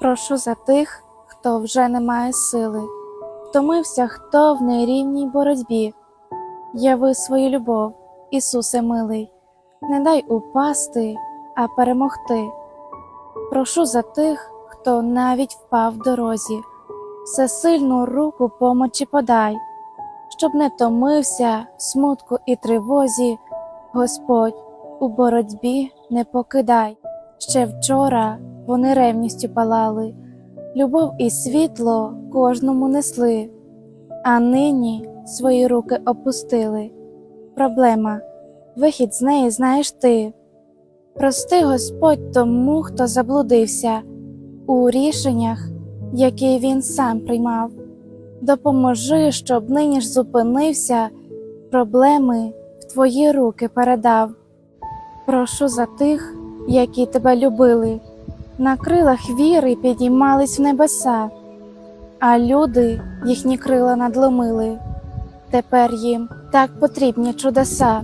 Прошу за тих, хто вже не має сили, втомився, хто в нерівній боротьбі. Яви свою любов, Ісусе милий, не дай упасти, а перемогти. Прошу за тих, хто навіть впав в дорозі, всесильну руку помочі подай, щоб не томився в смутку і тривозі, Господь у боротьбі не покидай. Ще вчора вони ревністю палали, любов і світло кожному несли, а нині свої руки опустили. Проблема, вихід з неї знаєш ти. Прости Господь тому, хто заблудився у рішеннях, які він сам приймав. Допоможи, щоб нині ж зупинився, проблеми в твої руки передав. Прошу за тих, які тебе любили, на крилах віри підіймались в небеса, а люди їхні крила надломили. Тепер їм так потрібні чудеса.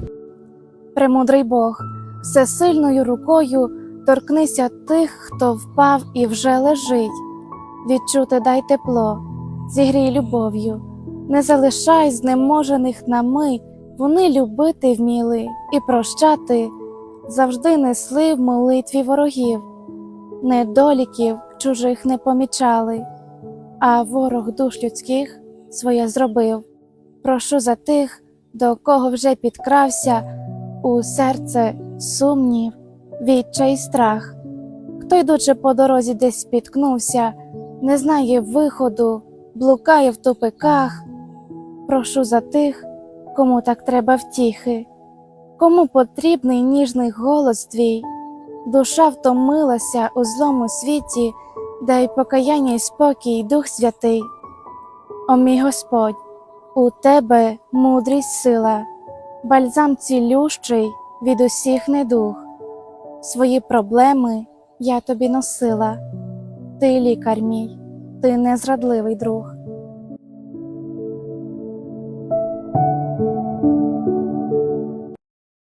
Премудрий Бог, всесильною рукою торкнися тих, хто впав і вже лежить. Відчути дай тепло, зігрій любов'ю, не залишай знеможених на мить, вони любити вміли і прощати завжди несли в молитві ворогів, недоліків чужих не помічали, а ворог душ людських своє зробив. Прошу за тих, до кого вже підкрався у серце сумнів, відчай страх. Хто, йдучи по дорозі, десь спіткнувся, не знає виходу, блукає в тупиках. Прошу за тих, кому так треба втіхи. Кому потрібний ніжний голос твій, душа втомилася у злому світі, дай покаяння й спокій, Дух Святий. О мій Господь, у тебе мудрість сила, бальзам цілющий від усіх недуг. Свої проблеми я тобі носила, ти лікар мій, ти незрадливий друг.